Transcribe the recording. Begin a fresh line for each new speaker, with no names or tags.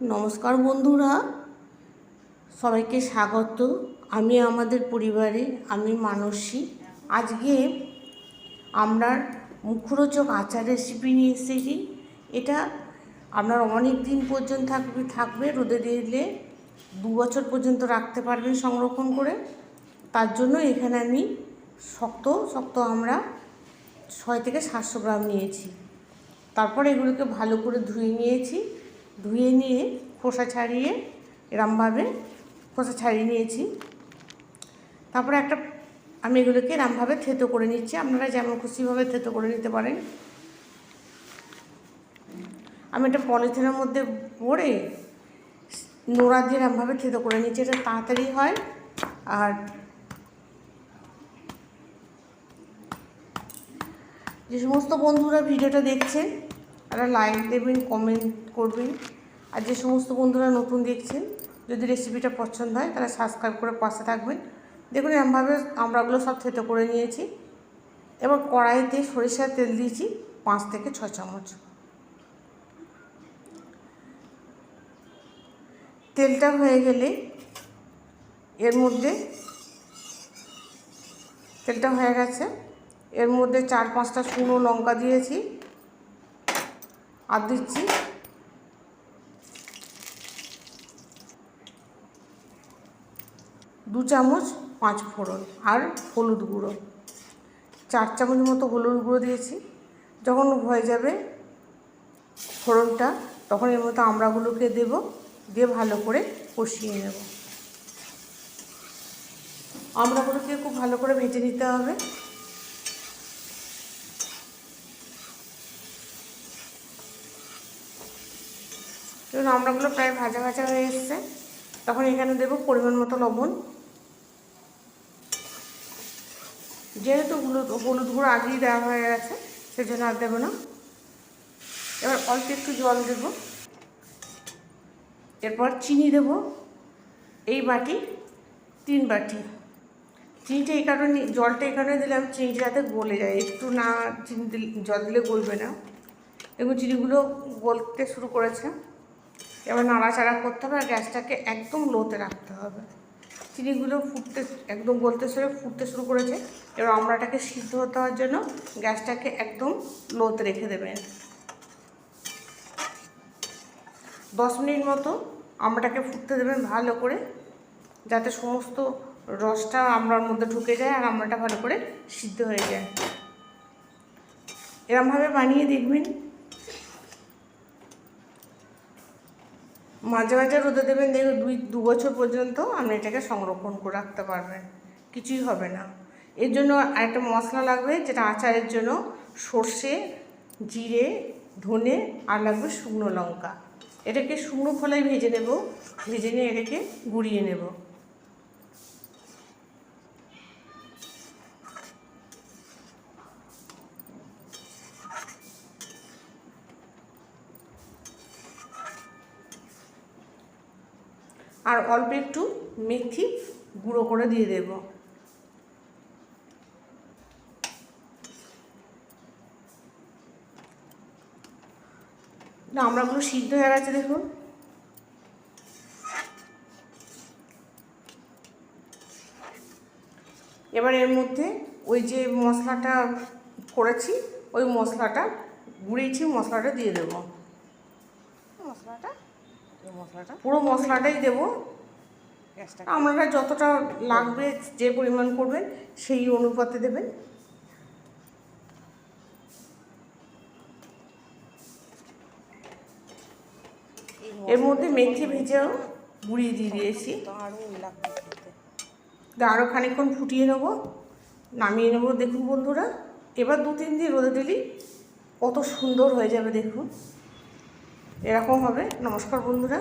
নমস্কার বন্ধুরা, সবাইকে স্বাগত। আমি আমাদের পরিবারে, আমি মানসী। আজকে আমরা মুখরোচক আচার রেসিপি নিয়ে এসেছি। এটা আপনার অনেক দিন পর্যন্ত থাকবে থাকবে, রোদে দিলে দু বছর পর্যন্ত রাখতে পারবেন সংরক্ষণ করে। তার জন্য এখানে আমি শক্ত শক্ত আমরা ছয় থেকে সাতশো গ্রাম নিয়েছি। তারপর এগুলোকে ভালো করে ধুয়ে নিয়েছি। ধুয়ে নিয়ে, খোসা ছাড়িয়ে, এরমভাবে খোসা ছাড়িয়ে নিয়েছি। তারপরে একটা, আমি এগুলোকে এরমভাবে থেতো করে নিচ্ছি। আপনারা যেমন খুশিভাবে থেতো করে নিতে পারেন। আমি একটা পলিথিনের মধ্যে ভরে নোড়া দিয়ে এরমভাবে থেতো করে নিচ্ছি। এটা তাড়াতাড়ি হয়। আর যে সমস্ত বন্ধুরা ভিডিওটা দেখছেন তারা লাইক দেবেন কমেন্ট করবেন। আর যে সমস্ত বন্ধুরা নতুন দেখছেন, যদি রেসিপিটা পছন্দ হয়, তারা সাবস্ক্রাইব করে পাশে থাকবেন। দেখুন, এমনভাবে আমরাগুলো সব থেতো করে নিয়েছি। এবার কড়াইতে সরিষার তেল দিয়েছি, পাঁচ থেকে ছ চামচ। তেলটা হয়ে গেলে এর মধ্যে, তেলটা হয়ে গেছে। এর মধ্যে চার পাঁচটা শুকনো লঙ্কা দিয়েছি। আর দিচ্ছি। দু চামচ পাঁচ ফোড়ন আর হলুদ গুঁড়ো। চার চামচ মতো হলুদ গুঁড়ো দিয়েছি। যখন হয়ে যাবে ফোড়নটা, তখন এর মধ্যে আমড়াগুলোকে দেব, দিয়ে ভালো করে কষিয়ে নেব। আমড়াগুলোকে খুব ভালো করে ভেজে নিতে হবে। দেখুন আমড়াগুলো প্রায় ভাজা ভাজা হয়ে এসছে। তখন এখানে দেবো পরিমাণ মতো লবণ। যেহেতু হলুদ হলুদ গুঁড়ো আগেই দেওয়া হয়ে গেছে, সেজন্য আর দেবো না। এবার অল্প একটু জল দেব। এরপর চিনি দেব। এই বাটি, তিন বাটি। চিনিটা এই কারণে, জলটা এই কারণে দিলাম, চিনিটা যাতে গলে যায়। একটু না চিনি দিলে, জল দিলে গলবে না। এবং চিনিগুলো গলতে শুরু করেছে। এবার নাড়াচাড়া করতে হবে আর গ্যাসটাকে একদম লোতে রাখতে হবে। চিনিগুলো ফুটতে একদম গলতে শুরু ফুটতে শুরু করেছে। এবার আমড়াটাকে সিদ্ধ হতে হওয়ার জন্য গ্যাসটাকে একদম লোতে রেখে দেবেন। দশ মিনিট মতো আমড়াটাকে ফুটতে দেবেন ভালো করে, যাতে সমস্ত রসটা আমড়ার মধ্যে ঢুকে যায় আর আমড়াটা ভালো করে সিদ্ধ হয়ে যায়। এরমভাবে বানিয়ে দেখবেন মাঝে মাঝে রোদে দেবেন দেখুন দুই, দু বছর পর্যন্ত আপনি এটাকে সংরক্ষণ করে রাখতে পারবেন। কিছুই হবে না। এর জন্য একটা মশলা লাগবে, যেটা আচারের জন্য সর্ষে, জিরে, ধনে, আর লাগবে শুকনো লঙ্কা। এটাকে শুকনো খোলায় ভেজে নেব। ভেজে নিয়ে এটাকে গুঁড়িয়ে নেব। আর অল্প একটু মেথি গুঁড়ো করে দিয়ে দেব। আমরাগুলো সিদ্ধ হয়ে গেছে, দেখুন। এবার এর মধ্যে ওই যে মশলাটা করেছি, ওই মশলাটা, গুঁড়িয়েছি, মশলাটা দিয়ে দেবো। মশলাটা মশলাটা? পুরো মশলাটাই দেবো। আপনারা যতটা লাগবে যে পরিমাণ করবেন সেই অনুপাতে দেবেন। এর মধ্যে মেথি ভেজেও গুঁড়িয়ে দিয়ে দিয়েছি। আরও খানিকক্ষণ ফুটিয়ে নেব নামিয়ে নেব। দেখুন বন্ধুরা এবার দু তিন দিন রোদে দিলেই কত সুন্দর হয়ে যাবে দেখুন। এরকম হবে। নমস্কার বন্ধুরা।